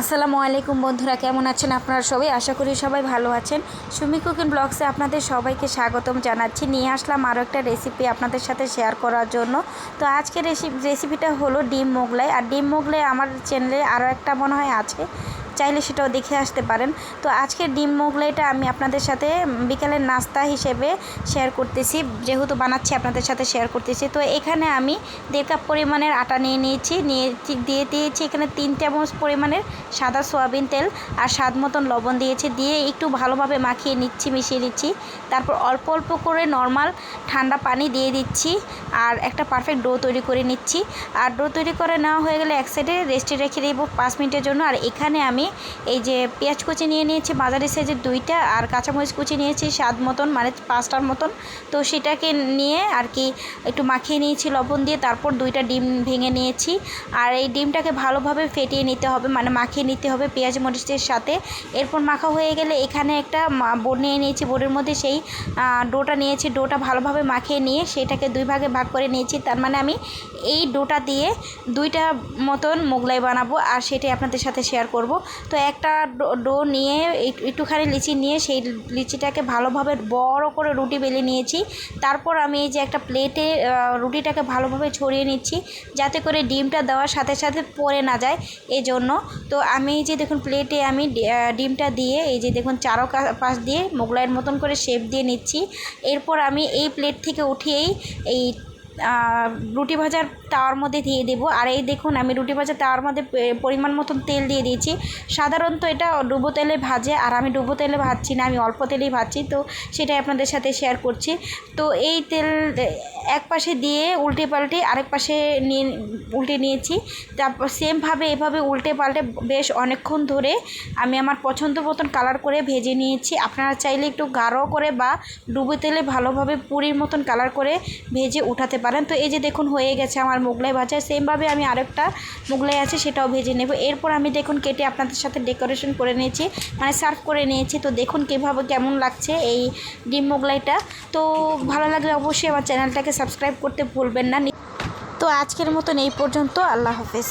আসসালামু আলাইকুম বন্ধুরা, কেমন আছেন আপনারা সবাই? আশা করি সবাই ভালো আছেন। সুমি কুকিং ব্লগসে আপনাদের সবাইকে স্বাগতম জানাচ্ছি। নিয়ে আসলাম আরও একটা রেসিপি আপনাদের সাথে শেয়ার করার জন্য। তো আজকের রেসিপিটা হলো ডিম মোগলাই। আর ডিম মোগলাই আমার চ্যানেলে আরও একটা মনে হয় আছে। চাইলে সেটাও দেখে আসতে পারেন। তো আজকের ডিম মোগলাইটা আমি আপনাদের সাথে বিকালের নাস্তা হিসেবে শেয়ার করতেছি। যেহেতু বানাচ্ছি, আপনাদের সাথে শেয়ার করতেছি। তো এখানে আমি দেড় কাপ পরিমাণের আটা নিয়ে নিয়েছি। নিয়ে দিয়ে দিয়েছি এখানে তিন চামচ পরিমাণের সাদা সোয়াবিন তেল আর স্বাদ মতন লবণ দিয়েছি। দিয়ে একটু ভালোভাবে মাখিয়ে নিচ্ছি, মিশিয়ে নিচ্ছি। তারপর অল্প অল্প করে নর্মাল ঠান্ডা পানি দিয়ে দিচ্ছি আর একটা পারফেক্ট ডো তৈরি করে নিচ্ছি। আর ডো তৈরি করে নেওয়া হয়ে গেলে এক সাইডে রেস্টে রেখে দেবো পাঁচ মিনিটের জন্য। আর এখানে আমি এই যে পেঁয়াজ কুচি নিয়ে নিয়েছি, বাজারি সাইজের দুইটা, আর কাঁচামরিচ কুচি নিয়েছি, স্বাদ মতন মানে পাঁচটার মতন। তো সেটাকে নিয়ে আর কি একটু মাখিয়ে নিয়েছি লবণ দিয়ে, তারপর দুইটা ডিম ভেঙে নিয়েছি। আর এই ডিমটাকে ভালোভাবে ফেটিয়ে নিতে হবে মানে মাখিয়ে নিতে হবে পেঁয়াজ মরিচের সাথে। এরপর মাখা হয়ে গেলে এখানে একটা বোর্ড নিয়ে নিয়েছি বোর্ডের মধ্যে সেই ডোটা নিয়েছি। ডোটা ভালোভাবে মাখিয়ে নিয়ে সেটাকে দুই ভাগে ভাগ করে নিয়েছি। তার মানে আমি এই ডোটা দিয়ে দুইটা মতন মোগলাই বানাবো, আর সেটাই আপনাদের সাথে শেয়ার করব। তো একটা ডো নিয়ে একটুখানি লিচি নিয়ে সেই লিচিটাকে ভালোভাবে বড় করে রুটি বেলে নিয়েছি। তারপর আমি এই যে একটা প্লেটে রুটিটাকে ভালোভাবে ছড়িয়ে নিচ্ছি যাতে করে ডিমটা দেওয়ার সাথে সাথে পড়ে না যায় এই জন্য তো আমি এই যে দেখুন প্লেটে আমি ডিমটা দিয়ে এই যে দেখুন চারো পাশ দিয়ে মোগলাইয়ের মতন করে শেপ দিয়ে নিচ্ছি। এরপর আমি এই প্লেট থেকে উঠিয়েই এই রুটি ভাজার তাওয়ার মধ্যে দিয়ে দেবো। আর এই দেখুন, আমি রুটি ভাজার তাওয়ার মধ্যে পরিমাণ মতন তেল দিয়ে দিয়েছি। সাধারণত এটা ডুবো তেলে ভাজে, আর আমি ডুবো তেলে ভাজছি না, আমি অল্প তেলেই ভাজছি। তো সেটাই আপনাদের সাথে শেয়ার করছি। তো এই তেল এক পাশে দিয়ে উল্টে পাল্টে আরেক পাশে নিয়ে, উল্টে নিয়েছি। তারপর সেমভাবে এভাবে উল্টে পাল্টে বেশ অনেকক্ষণ ধরে আমি আমার পছন্দ মতন কালার করে ভেজে নিয়েছি। আপনারা চাইলে একটু গাঢ় করে বা ডুবো তেলে ভালোভাবে পুরীর মতন কালার করে ভেজে উঠাতে পারেন। তো এই যে দেখুন, হয়ে গেছে আমার মোগলাই ভাজা। সেমভাবে আমি আরেকটা মোগলাই আছে, সেটাও ভেজে নেব। এরপর আমি দেখুন, কেটে আপনাদের সাথে ডেকোরেশন করে নিয়েছি। মানে সার্ভ করে নিয়েছি। তো দেখুন, কীভাবে কেমন লাগছে এই ডিম মোগলাইটা। তো ভালো লাগলে অবশ্যই আমার চ্যানেলটাকে সাবস্ক্রাইব করতে ভুলবেন না। তো আজকের মতন এই পর্যন্ত। আল্লাহ হাফেজ।